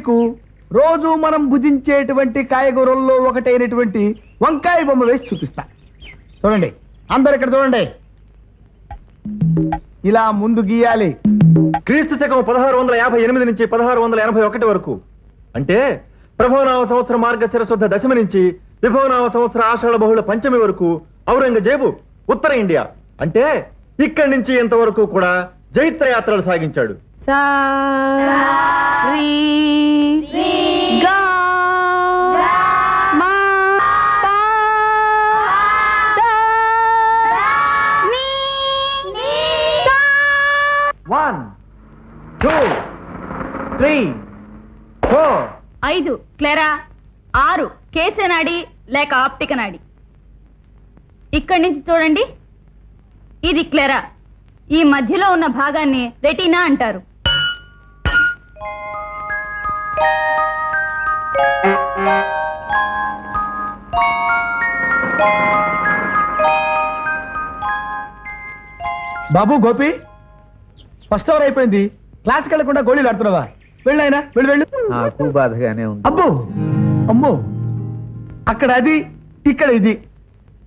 మీకు రోజు మనం భుజించేటువంటి కాయగూరల్లో ఒకటైనటువంటి వంకాయ బొమ్మ వేసి చూపిస్తా. చూడండి అందరు ఇక్కడ చూడండి. ఇలా ముందు గీయాలి. క్రీస్తు శకం పదహారు వందల యాభై ఎనిమిది నుంచి పదహారు వందల ఎనభై ఒకటి వరకు. అంటే ప్రభవనామ సంవత్సర మార్గశిర శుద్ధ దశమి నుంచి విభవనామ సంవత్సర ఆషాఢ బహుళ పంచమి వరకు ఔరంగజేబు ఉత్తర ఇండియా. అంటే ఇక్కడి నుంచి ఇంతవరకు కూడా జైత్ర యాత్రలు సాగించాడు. ఐదు క్లెరా. ఆరు కేశనాడి లేక ఆప్టిక నాడి ఇక్కడి నుంచి చూడండి. ఇది క్లెరా. ఈ మధ్యలో ఉన్న భాగాన్ని రెటీనా అంటారు. బాబు గోపి ఫస్ట్ అవర్ అయిపోయింది. క్లాస్కి వెళ్ళకుండా గోళీలు ఆడుతున్నావా? వెళ్ళు ఆయన వెళ్ళు వెళ్ళు. నాకు బాధగానే ఉంది. అబ్బో అమ్మో. అక్కడ అది ఇక్కడ ఇది.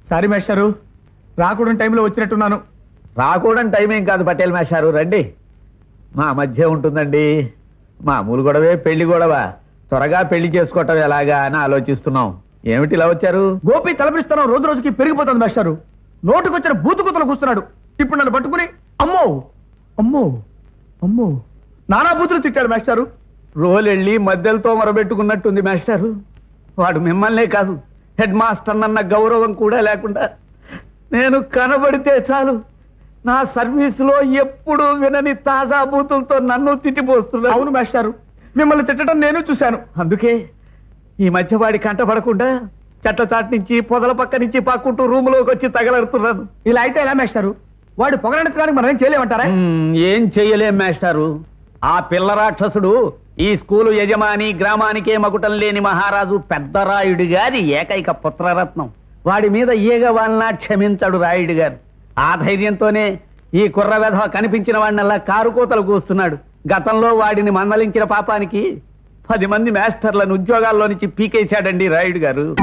సారీ మేస్టారు రాకూడని టైంలో వచ్చినట్టున్నాను. రాకూడని టైం ఏం కాదు పటేల్ మేషారు రండి. మా మధ్య ఉంటుందండి. మామూలు గొడవే పెళ్ళి గొడవ. త్వరగా పెళ్ళి చేసుకోవటం ఎలాగా అని ఆలోచిస్తున్నాం. ఏమిటి ఇలా వచ్చారు? గోపి తలపిస్తున్నాం. రోజు రోజుకి పెరిగిపోతుంది మేస్టారు నోటుకొచ్చిన బూతు కుతలు కూస్తున్నాడు. ఇప్పుడు నన్ను పట్టుకుని అమ్మో అమ్మో అమ్మో. నానా బూతులు తిట్టాడు మేస్టారు. రోలెళ్ళి మధ్యలతో మొరబెట్టుకున్నట్టుంది మాస్టారు. వాడు మిమ్మల్నే కాదు హెడ్ మాస్టర్ అన్న గౌరవం కూడా లేకుండా నేను కనబడితే చాలు నా సర్వీసులో ఎప్పుడు వినని తాజా బూతులతో నన్ను తిట్టిపోస్తున్నాడు అవును మేస్టారు మిమ్మల్ని తిట్టడం నేను చూశాను. అందుకే ఈ మధ్య వాడి కంటపడకుండా చెట్ల చాటు నుంచి పొదల పక్క నుంచి పాక్కుంటూ రూములోకి వచ్చి తగలడుతున్నాను. ఇలా అయితే ఎలా మేస్టారు? వాడు పొగడెత్తడానికి మనం ఏం చేయలేమంటారా? ఏం చెయ్యలేం మాస్టారు. ఆ పిల్ల రాక్షసుడు ఈ స్కూలు యజమాని గ్రామానికే మకుటం లేని మహారాజు పెద్దరాయుడు గారి ఏకైక పుత్రరత్నం. వాడి మీద ఈగ వాళ్ళ క్షమించడు రాయుడు గారు. ఆ ధైర్యంతోనే ఈ కుర్ర వెధవ కనిపించిన వాడినల్లా కారుకోతలు కూస్తున్నాడు. గతంలో వాడిని మందలించిన పాపానికి పది మంది మాస్టర్లను ఉద్యోగాల్లో నుంచి పీకేశాడండి రాయుడు గారు.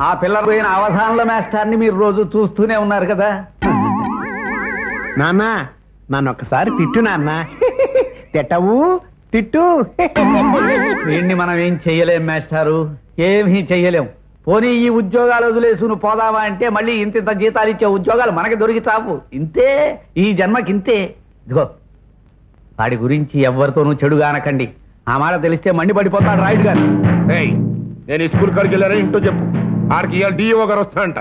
ఆ పిల్లలు పోయిన అవధానంలో మాస్టర్ని మీరు రోజు చూస్తూనే ఉన్నారు కదా. నాన్న నన్ను ఒక్కసారి తిట్టు నాన్న. తిట్టవు తిట్టు. వీడిని మనం ఏం చెయ్యలేం మాస్టారు ఏమీ చెయ్యలేం. పోనీ ఈ ఉద్యోగాలు వదిలేసి నువ్వు పోదావా అంటే మళ్ళీ ఇంత ఇంత జీతాలు ఇచ్చే ఉద్యోగాలు మనకి దొరికి చావు. ఇంతే ఈ జన్మకి ఇంతే. ఇదిగో వాడి గురించి ఎవరితోనూ చెడుగా అనకండి ఆ మాట తెలిస్తే మండి పడిపోతాడు రాయుడు గారు. ఏయ్ నేను ఈ స్కూల్ కాడికి వెళ్ళారా? ఇంటో చెప్పు. ఆడికి ఇవాళ డిఓ గారు వస్తానంట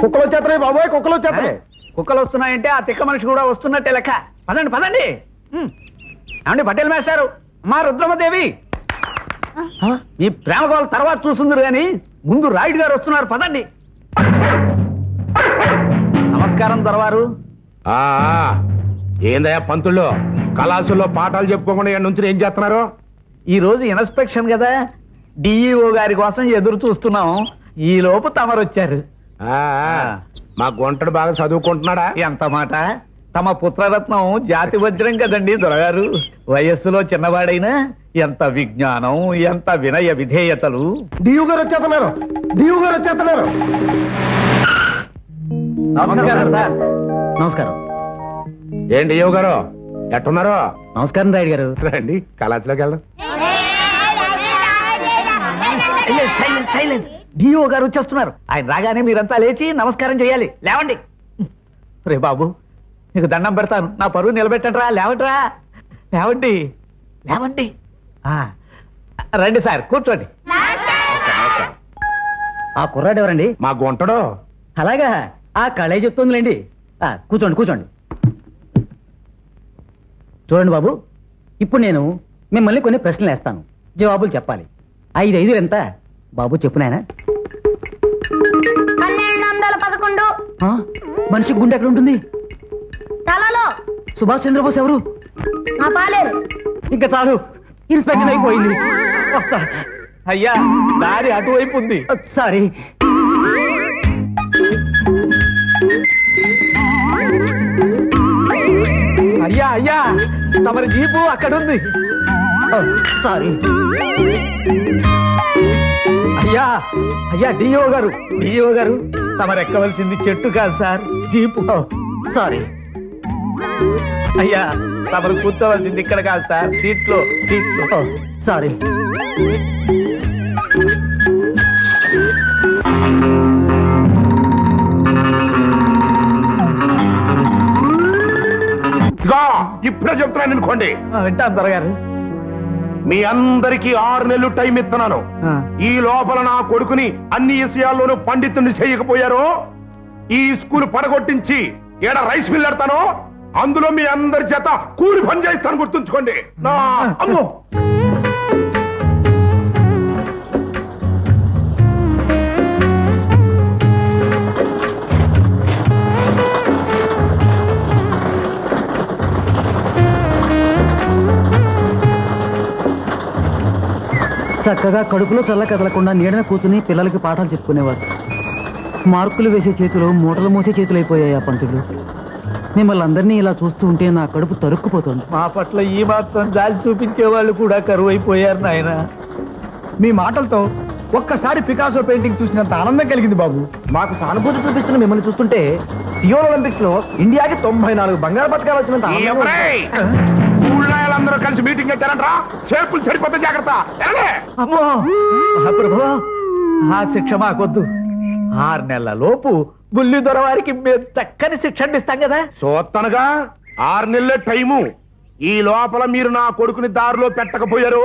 కుక్కలు వచ్చేస్తున్నాయి బాబోయ్ కుక్కలు వచ్చేస్తున్నాయి. కుక్కలు వస్తున్నాయంటే ఆ తిక్క మనిషి కూడా వస్తున్నట్టే లెక్క. పదండి పదండి. ఏమండి పటేల్ మేస్టారు మా రుద్రమదేవి. ఈ ప్రేమ గోల తర్వాత చూసుందరు గాని ముందు రాయుడు గారు వస్తున్నారు. పదండి. నమస్కారం దొరవారు. ఏందయ్యా పంతుల్లో? కళాసుల్లో పాఠాలు చెప్పుకోకుండా నుంచి ఏం చేస్తున్నారు? ఈ రోజు ఇన్స్పెక్షన్ కదా. డిఈఓ గారి కోసం ఎదురు చూస్తున్నాం. ఈ లోపు తమరు వచ్చారు ఆ, ఆ. మా గుంటడు బాగా చదువుకుంటున్నాడా? ఎంత మాట? తమ పుత్రరత్నం జాతి వజ్రం కదండి దొరగారు. వయస్సులో చిన్నవాడైనా ఎంత విజ్ఞానం ఎంత వినయ విధేయతలు. డియు గారు వచ్చేస్తున్నారు. డియు గారు వచ్చేస్తున్నారు. నమస్కారం సార్. నమస్కారం. ఏంటి డిఓ గారు? ఎట్టున్నారు? నమస్కారం రాయుడు గారు. రండి కళాశాలకి వెళ్దాం. సైలెన్స్ సైలెన్స్ డిఓ గారు వచ్చేస్తున్నారు. ఆయన రాగానే మీరంతా లేచి నమస్కారం చేయాలి. లేవండి. రే బాబు నీకు దండం పెడతాను. నా పరువు నిలబెట్టండి రా లేవండిరా. లేవండి. లేవండి. రండి సార్ కూర్చోండి. ఆ కుర్రాడు ఎవరండి? మా గుంటడు. అలాగా ఆ కళే చెప్తుందిలేండి. ఆ, కూర్చోండి కూర్చోండి. చూడండి బాబు ఇప్పుడు నేను మిమ్మల్ని కొన్ని ప్రశ్నలు వేస్తాను. జవాబులు చెప్పాలి. ఐదు ఐదు ఎంత? బాబు చెప్పు నాయన. పన్నెండు వందల పదకొండు. మనిషి గుండె ఎక్కడ ఉంటుంది? తలలో. సుభాష్ చంద్రబోస్ ఎవరు? నా పాలేరు. ఇంకా చాలు. ఇన్స్పెక్షన్ అయిపోయింది. వస్తా. అయ్యా దారి అటువైపు ఉంది. సారీ. అయ్యా అయ్యా తమరి జీపు అక్కడుంది. సారీ. అయ్యా అయ్యా డిఓ గారు. డిఓ గారు తమరు ఎక్కవలసింది చెట్టు కాదు సార్. జీపు. సారీ. అయ్యా తమరు కూర్చోవలసింది ఇక్కడ కాదు సార్. సీట్లో సీట్లో. సారీ. ఇప్పుడే చెప్తున్నాను అనుకోండి వింటాను త్వరగారు. మీ అందరికీ ఆరు నెలలు టైం ఇస్తున్నాను. ఈ లోపల నా కొడుకుని అన్ని విషయాల్లోనూ పండితుని చేయకపోయారో ఈ స్కూల్ పడగొట్టించి ఏడ రైస్ మిల్ పెడతాను అందులో మీ అందరి చేత కూలి పని చేస్తాను గుర్తుంచుకోండి. నా అమ్మో! చక్కగా కడుపులో చల్ల కదలకుండా నీడన కూర్చుని పిల్లలకి పాఠాలు చెప్పుకునేవారు. మార్కులు వేసే చేతులు మూటలు మోసే చేతులు అయిపోయాయి ఆ పంతులు. మిమ్మల్ని అందరినీ ఇలా చూస్తూ ఉంటే నా కడుపు తరుక్కుపోతుంది. మా పట్ల ఈ మాత్రం జాలి చూపించే వాళ్ళు కూడా కరువు అయిపోయారు నాయన. మీ మాటలతో ఒక్కసారి పికాసో పెయింటింగ్ చూసినంత ఆనందం కలిగింది బాబు. మాకు సానుభూతి చూపిస్తున్న మిమ్మల్ని చూస్తుంటే రియో ఒలింపిక్స్లో ఇండియాకి తొంభై నాలుగు బంగారు పథకాలు వచ్చినంత ఊళ్ళో కలిసి మీటింగ్ పెట్టారంట్రా సేపులు సరిపోతే జాగ్రత్త. అమ్మో! ఆ శిక్ష మాకొద్దు. ఆరు నెలల లోపు బుల్లి దొరవారికి మేము చక్కని శిక్ష ఇస్తాం కదా? చూస్తానుగా ఆరు నెలల టైము. ఈ లోపల మీరు నా కొడుకుని దారిలో పెట్టకపోయారు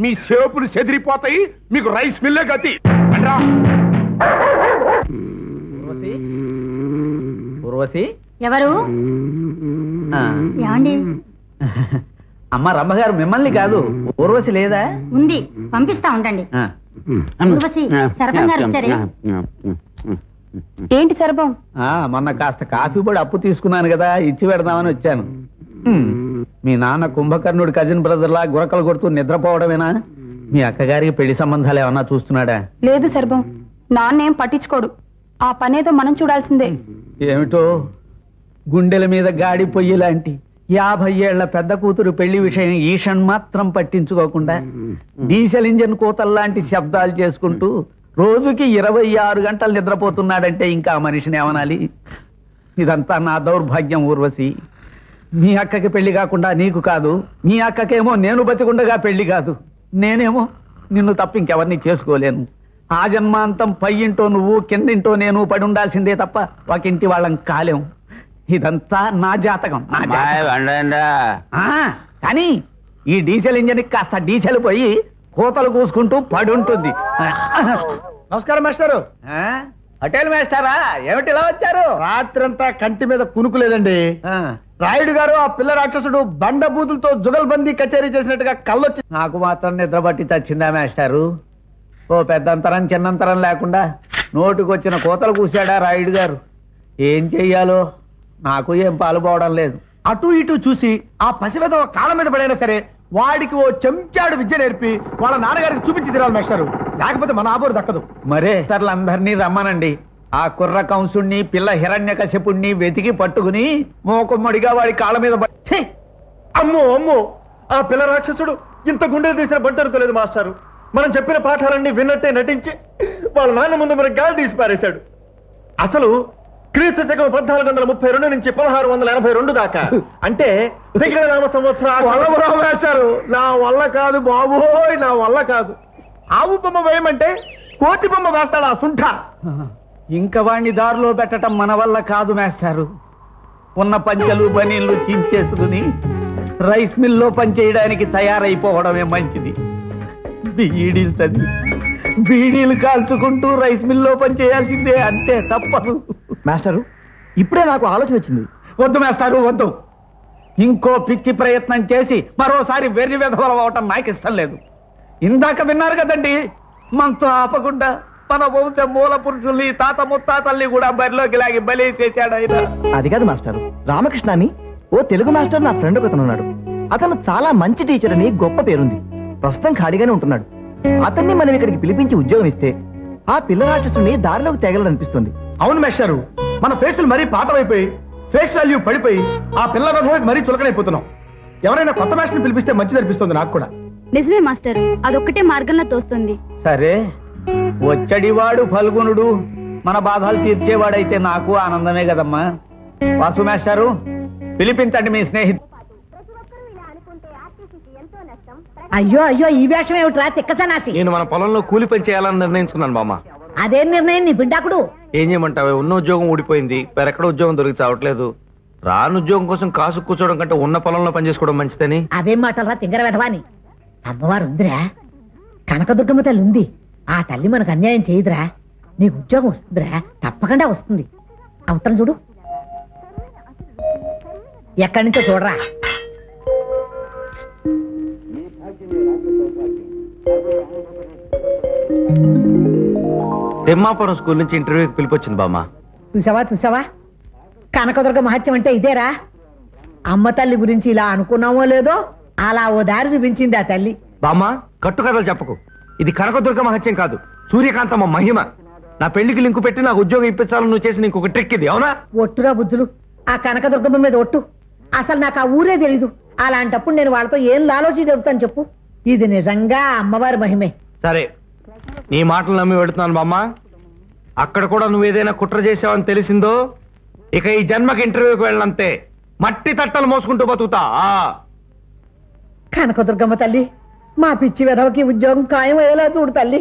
మీ సేపులు చెదిరిపోతాయి మీకు రైస్ మిల్లే గతి. ఎవరు? అమ్మ రమ్మగారు మిమ్మల్ని కాదు ఊర్వశి లేదా? ఉంది. పంపిస్తా ఉండండి. ఆ. ఊర్వశి, శరభం గారు వచ్చారే? ఏంటి సర్బం ఆ, మొన్న కాస్త కాఫీ పొడి అప్పు తీసుకున్నాను కదా ఇచ్చి పెడదామని వచ్చాను. మీ నాన్న కుంభకర్ణుడి కజిన్ బ్రదర్ లా గురకలు కొడుతూ నిద్రపోవడమేనా? మీ అక్కగారికి పెళ్ళి సంబంధాలు ఏమన్నా చూస్తున్నాడా? లేదు సర్వం నాన్నేం పట్టించుకోడు. ఆ పనేదో మనం చూడాల్సిందే. ఏమిటో? గుండెల మీద గాడి పొయ్యి లాంటి యాభై ఏళ్ళ పెద్ద కూతురు పెళ్ళి విషయం ఈషన్ మాత్రం పట్టించుకోకుండా డీజిల్ ఇంజన్ కూతల్లాంటి శబ్దాలు చేసుకుంటూ రోజుకి ఇరవై ఆరు గంటలు నిద్రపోతున్నాడంటే ఇంకా మనిషిని ఏమనాలి? ఇదంతా నా దౌర్భాగ్యం ఊర్వశి. మీ అక్కకి పెళ్ళి కాకుండా నీకు కాదు. మీ అక్కకేమో నేను బతికుండగా పెళ్ళి కాదు. నేనేమో నిన్ను తప్ప ఇంకెవరిని చేసుకోలేను. ఆ జన్మాంతం పై ఇంటో నువ్వు కిందింటో నేను పడి ఉండాల్సిందే తప్ప ఒక ఇంటి వాళ్ళం కాలేం. ఇదంతా నా జాతకం నా జాతకం. ఆ, కానీ ఈ డీజిల్ ఇంజన్ కాస్త డీజిల్ పోయి కోతలు కూసుకుంటూ పడి ఉంటుంది నమస్కారం మాస్టారు. ఆ, హోటల్ మేస్తారా ఏమిటి ఇలా వచ్చారు? రాత్రంతా కంటి మీద కునుకు లేదండి. ఆ, రాయుడు గారు ఆ పిల్ల రాక్షసుడు బండ బూతులతో జుగల్బందీ కచేరీ చేసినట్టుగా కళ్ళొచ్చి నాకు మాత్రం నిద్ర పట్టి తచ్చిందా మేస్టారు? ఓ పెద్దంతరం చిన్నంతరం లేకుండా నోటికొచ్చిన కోతలు కూశాడా రాయుడు గారు? ఏం చెయ్యాలో? నాకు ఏం పాలుపోవడం లేదు. అటు ఇటు చూసి ఆ పసివెద కాళ్ళ మీద పడైనా సరే వాడికి ఓ చెంచాడు విద్య నేర్పి వాళ్ళ నాన్నగారికి చూపించి తిరాలి మేస్టారు. లేకపోతే మన ఆబోరు దక్కదు. మరే అందరినీ రమ్మనండి. ఆ కుర్ర కంసుణ్ణి పిల్ల హిరణ్యకశిపుణ్ణి వెతికి పట్టుకుని మోకుమ్మడిగా వాడి కాళ్ళ మీద ఛీ! అమ్మో అమ్మో! ఆ పిల్ల రాక్షసుడు ఇంత గుండెలు తీసిన బంటరుతలేదు మాస్టారు. మనం చెప్పిన పాఠాలన్నీ విన్నట్టే నటించి వాళ్ళ నాన్న ముందు మనకి గాలి తీసి పారేశాడు. అసలు క్రీస్తు శకం పద్నాలుగు వందల ముప్పై రెండు నుంచి పదహారు వందల ఎనభై రెండు దాకా. అంటే విక్రమనామ సంవత్సరం వల్లవరావు మేస్టారు నా వల్ల కాదు బాబోయ్ నా వల్ల కాదు. ఆవు బొమ్మ వేయమంటే కోతి బొమ్మ వేస్తాడు ఆ సుంఠ. ఇంక వాణ్ణి దారిలో పెట్టడం మన వల్ల కాదు మేస్టారు. ఉన్న పంచలు బనీళ్ళు చించేసుకుని రైస్ మిల్లో పనిచేయడానికి తయారైపోవడమే మంచిది. బీడీలు చదివి బీడీలు కాల్చుకుంటూ రైస్ మిల్లో పనిచేయాల్సిందే అంతే తప్పదు. మాస్టరు ఇప్పుడే నాకు ఆలోచన వచ్చింది. వద్దు మేస్టారు వద్దు. ఇంకో పిచ్చి ప్రయత్నం చేసి మరోసారి వెర్రి వెధవలం అవటం నాకు ఇష్టం లేదు. ఇందాక విన్నారు కదండి మంచం ఆపకుండా మన వంశ మూల పురుషుల్ని తాత ముత్తాతల్ని కూడా బరిలోకి లాగి బలి చేశాడు ఆయన. అది కాదు మాస్టారు రామకృష్ణ అని ఓ తెలుగు మాస్టర్ నా ఫ్రెండ్ ఒకతను ఉన్నాడు. అతను చాలా మంచి టీచర్ అని గొప్ప పేరుంది. ప్రస్తుతం ఖాళీగానే ఉంటున్నాడు. అతన్ని మనం ఇక్కడికి పిలిపించి ఉద్యోగం ఇస్తే ఆ పిల్ల రాక్షసుని దారిలోకి తెగలనిపిస్తుంది అవును మేస్టారు మన ఫేసులు మరీ పాతమైపోయి ఫేస్ వాల్యూ పడిపోయి ఆ పిల్ల వెధవకి మరీ చులకనైపోతున్నాం. ఎవరైనా కొత్త మాస్టర్ని పిలిపిస్తే మంచిది అనిపిస్తుంది నాకు కూడా. నిజమే మాస్టర్. అదొక్కటే మార్గంలో తోస్తుంది. సరే వచ్చడివాడు ఫల్గునుడు. మన బాధలు తీర్చేవాడైతే నాకు ఆనందమే కదమ్మా. వాసు మాస్టారు పిలిపించండి మీ స్నేహితు అయ్యో అయ్యో ఈ వేషం ఏమిట్రా? తిక్కసనాసి. నేను మన పొలంలో కూలి పని చేయాలని నిర్ణయించుకున్నాను బామ్మ. అదేం నిర్ణయం నీ బిడ్డాకుడు. ఏం చేయమంటావే? ఉన్న ఉద్యోగం ఊడిపోయింది. వేరెక్కడ ఉద్యోగం దొరికి చావట్లేదు. రాని ఉద్యోగం కోసం కాసు కూర్చోవడం కంటే ఉన్న పొలంలో పని చేసుకోవడం మంచిదని. అదేం మాటలరా తింగర వెధవాని. అమ్మవారు ఉందిరా. కనకదుర్గమ్మ తల్లి ఉంది. ఆ తల్లి మనకు అన్యాయం చేయదురా. నీకు ఉద్యోగం వస్తుందిరా. తప్పకుండా వస్తుంది. అవతల చూడు. ఎక్కడి నుంచో చూడరా. తిమ్మాపురం స్కూల్ నుంచి ఇంటర్వ్యూకి పిలిపొచ్చింది బామ్మ. చూసావా చూసావా? కనకదుర్గ మహత్యం అంటే ఇదేరా. అమ్మ తల్లి గురించి ఇలా అనుకున్నామో లేదో అలా ఓ దారి చూపించింది ఆ తల్లి. బామ్మ కట్టుకథలు చెప్పకు. ఇది కనకదుర్గ మహత్యం కాదు. సూర్యకాంతమ్మ మహిమ. నా పెళ్ళికి లింకు పెట్టి నాకు ఉద్యోగం ఇప్పించాలని నువ్వు చేసిన ఇంకొక ట్రిక్ ఇది అవునా? ఒట్టురా బుజ్జులు. ఆ కనకదుర్గమ్మ మీద ఒట్టు. అసలు నాకు ఆ ఊరే తెలీదు. అలాంటప్పుడు నేను వాళ్ళతో ఏం లాలోచి చెబుతాను చెప్పు. ఇది నిజంగా అమ్మవారి మహిమే. సరే నీ మాటలు నమ్మి పెడుతున్నాను బామ్మ. అక్కడ కూడా నువ్వు ఏదైనా కుట్ర చేసావని తెలిసిందో ఇక ఈ జన్మకి ఇంటర్వ్యూకి వెళ్ళనంతే మట్టి తట్టలు మోసుకుంటూ బతుకుతా. కనకదుర్గమ్మ తల్లి మా పిచ్చి వెధవకి ఉద్యోగం ఖాయం అయ్యేలా చూడు తల్లి.